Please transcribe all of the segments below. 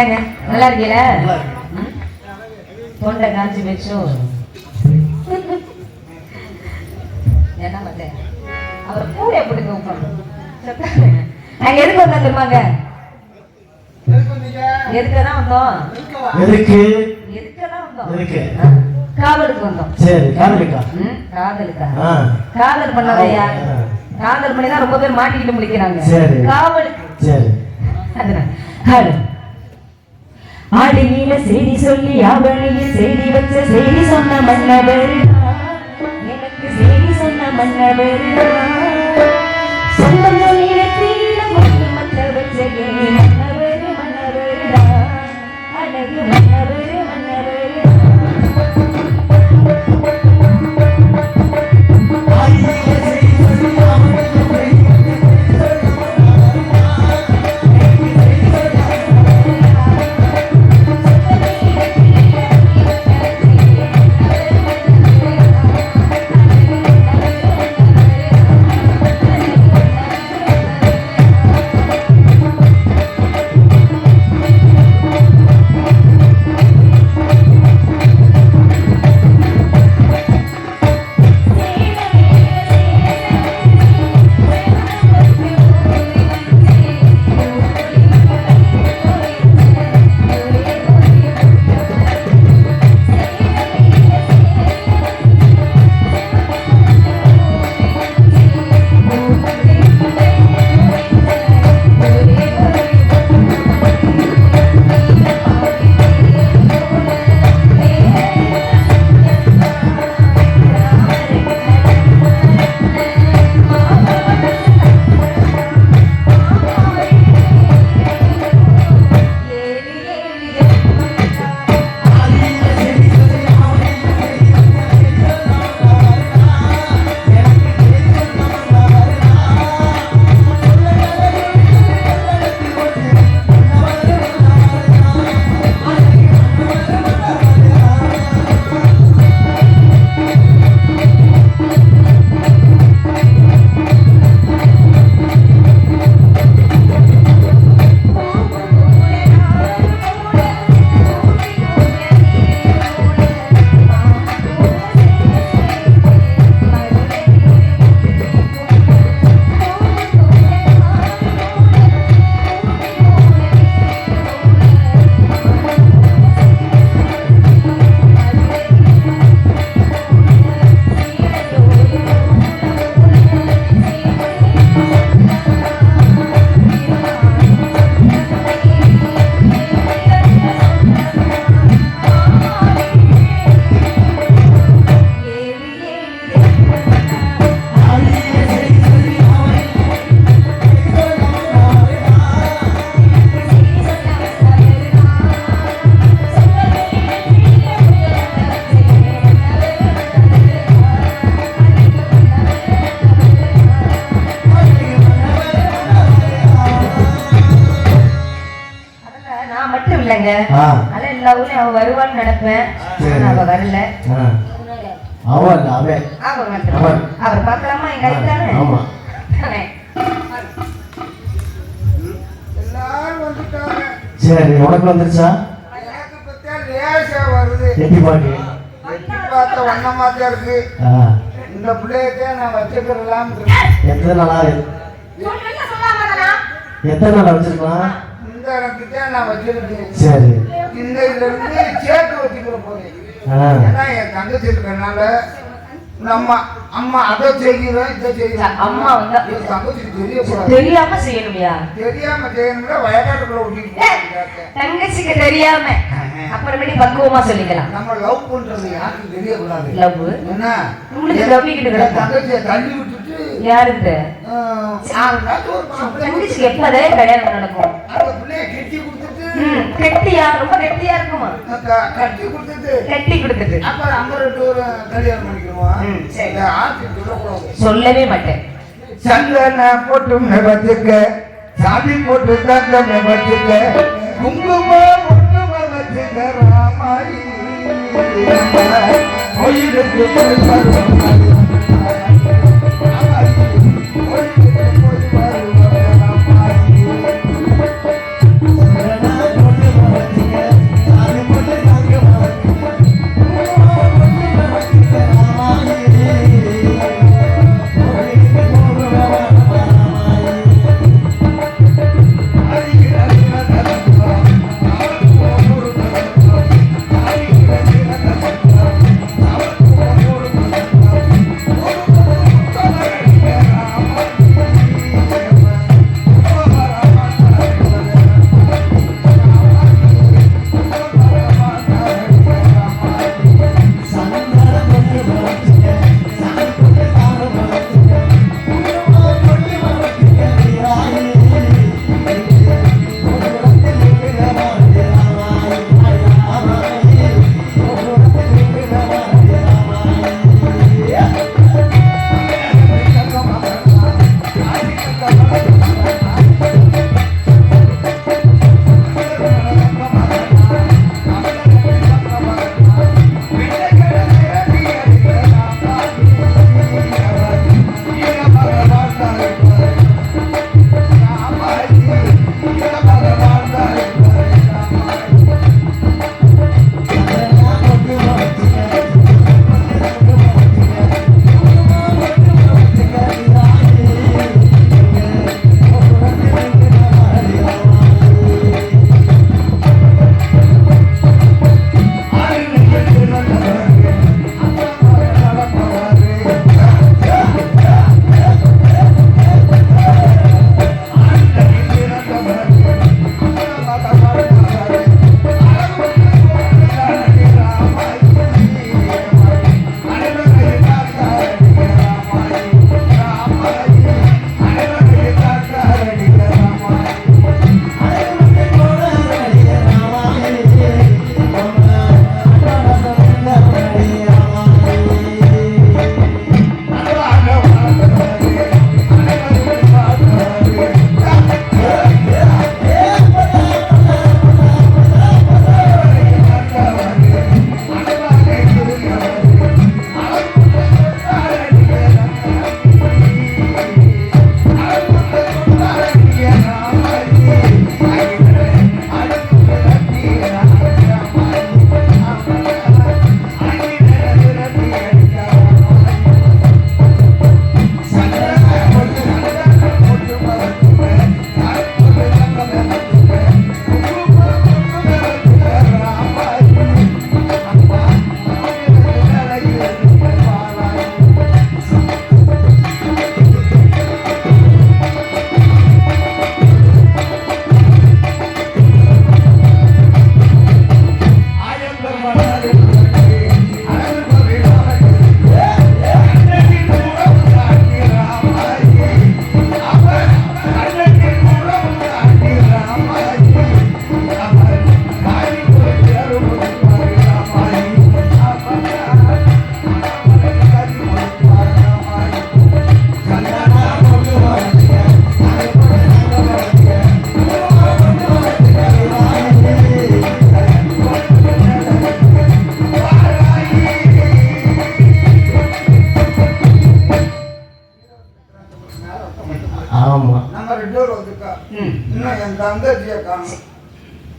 என்னங்க? நல்லா இருக்கீல தொண்டை காஞ்சி வச்சோ. என்ன பண்ண அவர் கூட எப்படி கூப்பிடணும் நாங்க எதுக்கு வந்தோம் தெரியுமாங்க எதுக்கு தான் வந்தோம்? எதுக்கு? எதுக்கு தான் வந்தோம்? எதுக்கு? காதலுக்கு வந்தோம். சரி காதலிக்கா? காதலுக்கா? காதல் பண்ணதையா. காதல் பண்ணி தான் ரொம்ப பேர் மாட்டிக்கிட்டு முடிக்கிறாங்க. காவலுக்கு சரி. அதனால ஆடு செய்தி சொல்லி அவனியில் செய்தி வச்ச செய்தி சொன்ன மன்னவர் எனக்கு செய்தி சொன்ன மன்னவர் ஆ. அவன் அவன் அவர். பார்க்கலாமா எங்க ஐத்தானே ஆமா. வந்துட்டாங்க சரி உனக்கு வந்துருச்சா? எனக்கு பத்தியா வருது எட்டி பாக்கு பார்த்த வண்ணமா இருக்கு ஆ. இந்த பிள்ளையத்தான் நான் வச்சுக்கிறலாம் எத்தனை நாளா? எத்தனை நாளா வச்சிருக்கலாம்? இந்த எனக்கு நான் வச்சிருக்கேன் சரி. இந்த இதுல இருந்து சேர்த்து வச்சுக்கிற போறேன். ஏன்னா என் தங்கச்சி இருக்கறனால நம்ம அம்மா அதை செய்கிறோம் இதை செய்கிறோம் அம்மா வந்தா- என் தங்கச்சிக்கு தெரியக்கூடாது. தெரியாம செய்யணும்யா. தெரியாம செய்யணும்னா வயக்காட்டுக்குள்ள விட்டுட்டு தங்கச்சிக்கு தெரியாம. அப்புறமேடி பக்குவமா சொல்லிக்கலாம். நம்ம லவ் பண்றது யாருக்கும் தெரியக்கூடாது. லவ்? என்ன உங்களுக்கு லவ்விக்கிட்டு கிடக்கும். தங்கச்சியை தள்ளி விட்டுட்டு யாருக்கு ஆஹ், ஆறு நாள் ஒரு மாப்பிள்ளை தங்கச்சிக்கு எப்பதே கல்யாணம் நடக்கும்? அந்த பிள்ளைய கெட்டி கெட்டியா ரொம்ப கெட்டியா இருக்குமா? கட்டி கொடுத்துட்டு. கட்டி கொடுத்துட்டு. அப்புறம் அங்க ரெண்டு ஒரு கல்யாணம் பண்ணிக்கிறோம் சரி. ஆட்சி சொல்லக்கூடாது சொல்லவே மாட்டேன். சந்தன போட்டு வச்சுக்க சாதி போட்டு தங்கம் வச்சுக்க குங்குமம் ஒண்ணு வச்சுக்க ராமாயி. கோயிலுக்கு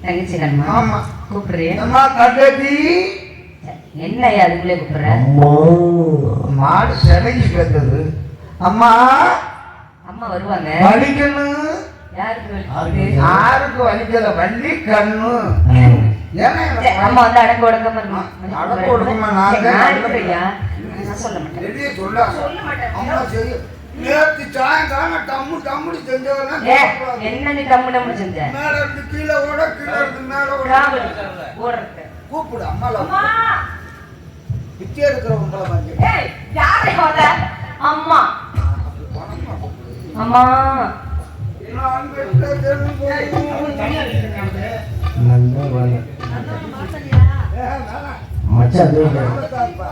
தங்கச்சி கண்மா ஆமா. கூப்பிடுறியா? அம்மா தங்கச்சி என்னய்யா அதுக்குள்ளே கூப்பிடுற? அம்மா. மாடு சிலைக்கு கேட்டது அம்மா. அம்மா வருவாங்க. வலிக்கணும் யாருக்கு வலிக்கல? வள்ளி கண்ணு அம்மா வந்து அடக்க ஒடுக்கமா இருக்கும். நான் இருக்கிறையா? நான் சொல்ல மாட்டேன். சொல்ல. அம்மா சரி. நேற்று சாயங்காலம் டம்மு டம்முடி சொல்லக்கூடாது. என்ன நீ டம்மு டம்மு செஞ்ச மேல இருந்து கீழே ஓட கீழே இருந்து மேல ஓட ஓடுறது. கூப்பிடு அம்மால அம்மா! பிச்சை எடுக்கிற உங்களை வந்து ஏய், யாரை வர? அம்மா அம்மா நான் பெற்ற. மச்சான் அது இல்லை. அகலம் பார்ப்பா.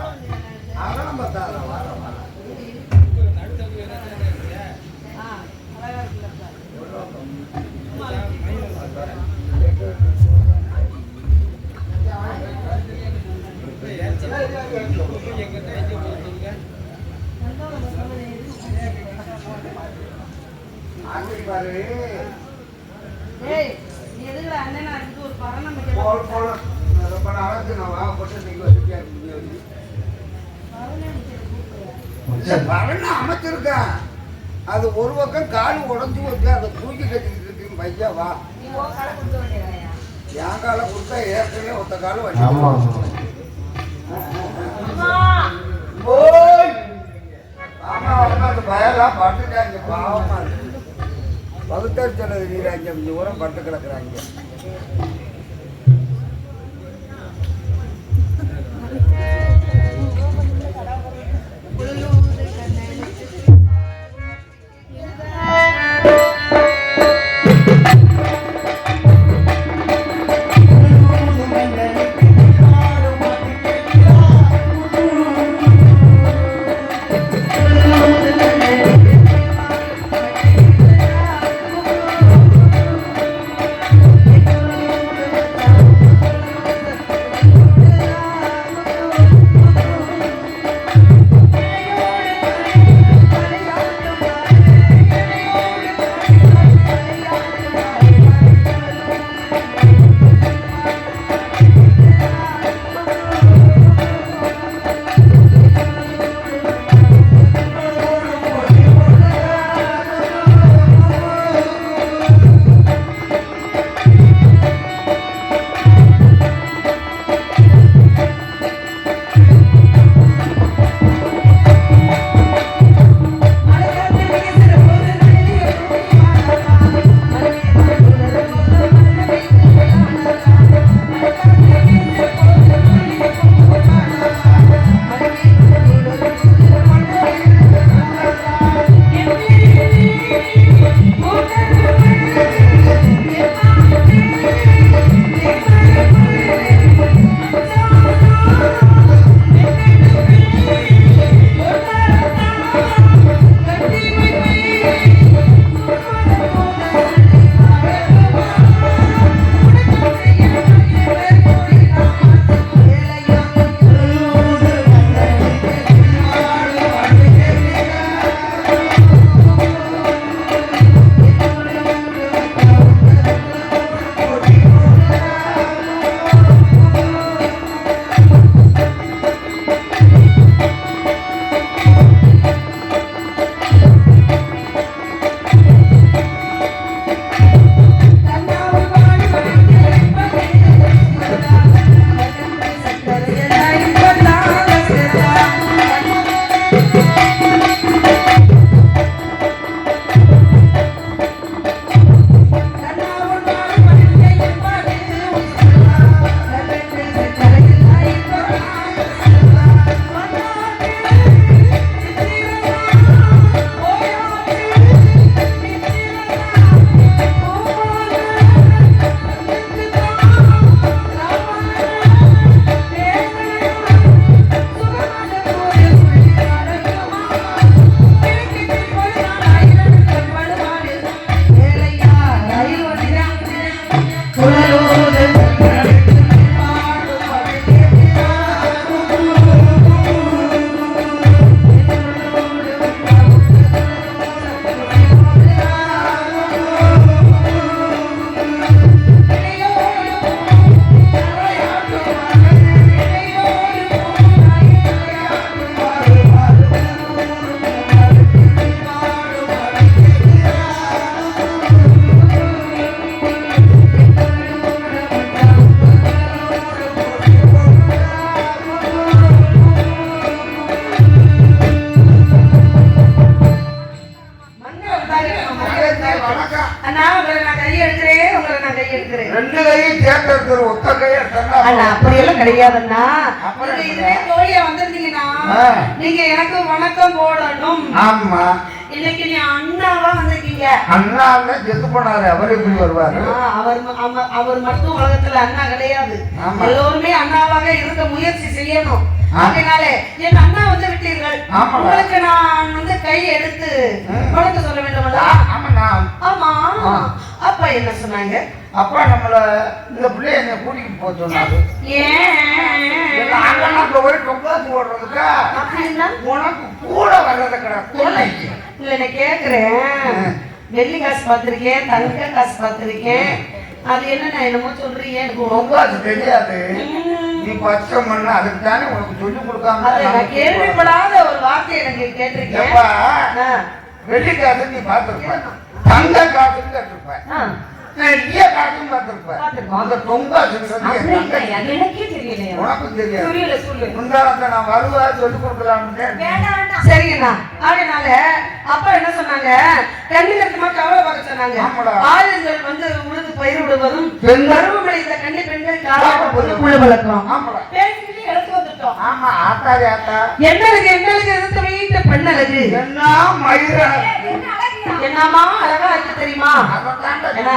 அகலம் பார்த்தாத, வர, வர. ஆண்டி பாரு போல் போல ரொம்ப நாளாச்சு நான் வா போட்டு நீங்க வச்சுக்கேன் மச்சான் பரண அமைச்சிருக்கேன் அது ஒரு பக்கம் கால் உடஞ்சி வச்சு அதை தூக்கி கட்டிக்கிட்டு இருக்கு பையா வா என் காலை கொடுத்தா ஏற்கனவே ஒத்த காலம் ஆமா. ஆமா அந்த பயலாம் பட்டுட்டாங்க பாவமா இருக்கு. பகுத்தறிச்சல் வீராங்க ஊரம் பட்டு கிடக்குறாங்க. நீங்க இதுவே தோழியா வந்திருந்தீங்கன்னா. நீங்க எனக்கு வணக்கம் போடணும். ஆமா. இன்னைக்கு நீ அண்ணாவா வந்திருக்கீங்க அண்ணாவே செத்து போனாரு அவர் எப்படி வருவாரு? அவர் அவர் மட்டும் உலகத்துல அண்ணா கிடையாது. எல்லோருமே அண்ணாவாக இருக்க முயற்சி செய்யணும். அதனால என் அண்ணா வந்து விட்டீர்கள். உங்களுக்கு நான் வந்து கை எடுத்து. வணக்கம் சொல்ல ஆமாண்ணா. ஆமா. அப்பா என்ன சொன்னாங்க? அப்பா நம்மள இந்த பிள்ளைய என்னை கூட்டிட்டு போக சொன்னாரு. ஏன்? அண்ணனுக்கு போய் போடுறதுக்கா அப்படின்னா? உனக்கு கூட வர்றது கிடையாது இல்ல நான் கேக்குறேன். வெள்ளி காசு பார்த்திருக்கேன் தங்க காசு பார்த்திருக்கேன். அது என்ன என்னமோ சொல்றீங்க எனக்கு ரொம்ப அது தெரியாது. நீ பச்சை மண்ணு அதுக்கு தானே உனக்கு சொல்லி கொடுக்காம நான் கேள்விப்படாத ஒரு வார்த்தை எனக்கு கேட்டிருக்கேன். வெள்ளி காசு நீ பார்த்துருப்ப. தங்க காசுன்னு கேட்டிருப்ப. ஆ. நிறைய காசும் பார்த்துருப்ப பார்த்திருப்போம். அந்த. அது எனக்கே தெரியலையா? உனக்கும் தெரியாது. முந்தானத்தை நான் வருவா சொல்லி கொடுக்கலாம்னு சரிங்கண்ணா. அதனால அப்பா என்ன சொன்னாங்க? கண்ணிலக்கமா கவலை பார்க்க சொன்னாங்க. ஆமாடா. ஆளுங்கள் வந்து உழுது பயிர் விடுவதும் பெண்கள் பருவமழை இந்த கண்ணி பெண்கள் காலாவது புழு வளர்க்கிறோம். பேசிக்கிட்டு எடுத்து வந்துட்டோம். ஆமா ஆத்தாரி ஆத்தா. எங்களுக்கு எங்களுக்கு எதிர்த்து வீட்டு பெண் அழகு என்ன மயிரா? என்னமா அழகா இருக்கு தெரியுமா? ஏன்னா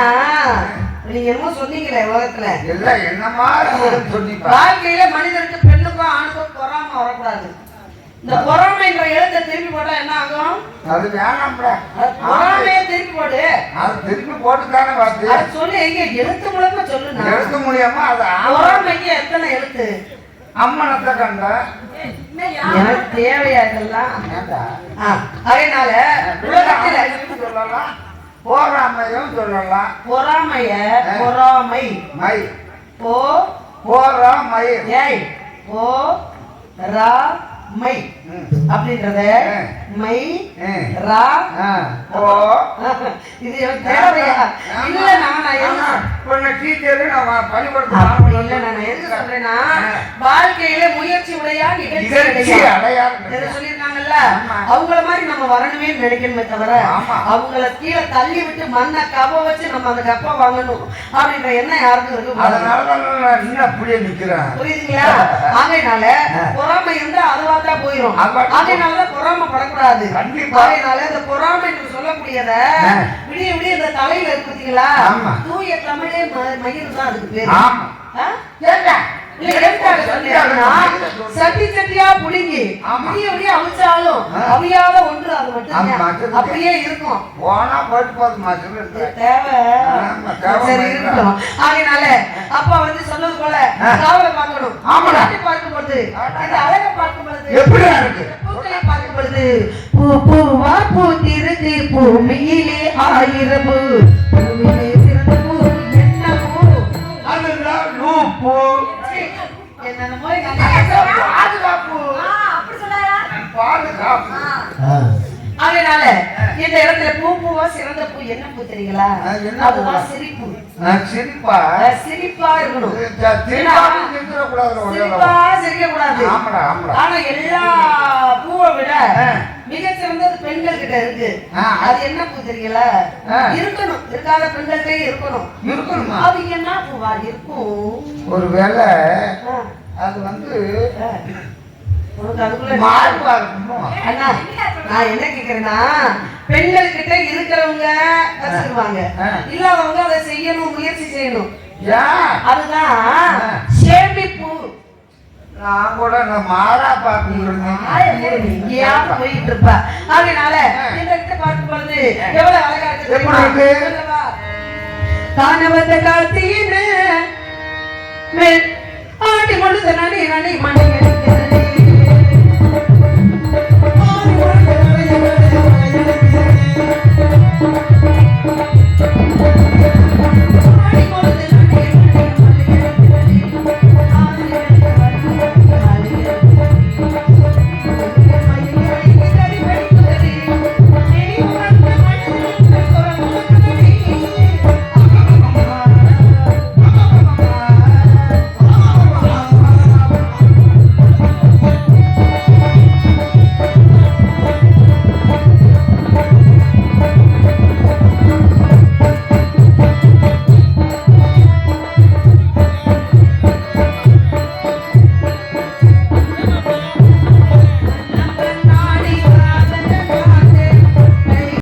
நீங்க என்னமோ சொன்னீங்களே உலகத்துல. எல்லாம் என்னமா வாழ்க்கையில மனிதருக்கு பெண்ணுக்கும் ஆணுக்கும் பொறாம வரக்கூடாது. இந்த பொறாமைன்ற எழுத்தை திருப்பி போட்டா என்ன ஆகும்? அது வேணாம்ல பொறாமையை திருப்பி போடு. அது திருப்பி போட்டுத்தானே பார்த்து. அது சொல்லு எங்க? எழுத்து மூலமா சொல்லுண்ணா. எழுத முடியாம அது பொறாமைக்கு எத்தனை எழுத்து? அம்மனத்தை கண்ட. எனக்கு தேவையா இதெல்லாம்? அதனால உலகத்துல சொல்லலாம். போராமையும் சொல்லலாம். பொறாமைய பொறாமை. மை. போ. போரா மயிர் ஏய் போ. ரா மை. அப்படின்றத. மை. ரா போ இது எனக்கு தேவையா? இல்ல நான் நான் டீச்சரு நான் ஆரம்பிச்சு இல்ல நான் எதுக்கு சொல்றேன்னா. வாழ்க்கையில முயற்சி உடையா நிகழ்ச்சி அடையாளம் சொல்லியிருக்காங்கல்ல. அவங்கள மாதிரி நம்ம வரணுமே நினைக்கணுமே தவிர. அவங்கள கீழே தள்ளி விட்டு மண்ணை கவ வச்சு நம்ம அந்த கப்பை வாங்கணும் அப்படின்ற எண்ணம் யாருக்கும் இருக்கு. அதனாலதான் அப்படியே நிக்கிறேன். புரியுதுங்களா? ஆகையினால பொறாமை இருந்தா அதுவா தான் அதுவா- ஆகையினாலதான் பொறாமை படக்கூடாது. கண்டிப்பா. ஆகையினால இந்த பொறாமை என்று சொல்லக்கூடியத. விடிய விடிய இந்த தலையில இருக்கு பாத்தீங்களா ஆமா. தூய தமிழே ம- மயில் தான் அதுக்கு பேரு. ஆமா. சட்டி சட்டியா புடுங்கி ஆமா. விடிய விடிய அவிச்சாலும். அவியாத ஒன்று அது மட்டும் அப்படியே இருக்கும். போனா இது இருக்கு தேவை சரி இருக்கட்டும். ஆகையினால அப்பா வந்து சொன்னது போல. காவலை பார்க்கணும். பார்க்கும் பொழுது? இந்த அழகை பார்க்கும் பொழுது இருக்கு? பூக்களை பொழுது பூ பூவா பூத்திருக்கு பூமியிலே ஆயிரம். பாதுகாப்பு. அதனால இந்த இடத்துல பூ பூவா சிறந்த பூ என்ன பூ தெரியுங்களா? அதுதான்? சிரிப்பு. சிரிப்பா? சிரிப்பா இருக்கணும். சிரிப்பா சிரிக்க கூடாது ஆனா எல்லா பூவை விட. மிக சிறந்தது பெண்கள் கிட்ட இருக்கு. அது என்ன பூ தெரியல. இருக்கணும். இருக்காத பெண்கள்கிட்ட இருக்கணும். இருக்கணுமா? அது என்ன பூவா இருக்கும்? ஒருவேளை அது வந்து நான் என்ன கேக்குறேன்னா பெண்கள் கிட்ட இருக்கிறவங்க வச்சிருவாங்க ஆ. இல்லாதவங்க அதை செய்யணும் முயற்சி செய்யணும் அதுதான். சேமிப்பு நான் கூட நான் மாறா எங்கேயாவது போயிட்டு இருப்பா அதனால இந்த பார்க்கும் பொழுது எவ்வளவு அழகா இருக்கு எப்படி தெரியுமா? இருக்கு? சொல்லவா? காண வந்த கார்த்தியின மேல் ஆடி கொண்டு நடி மணி Thank you.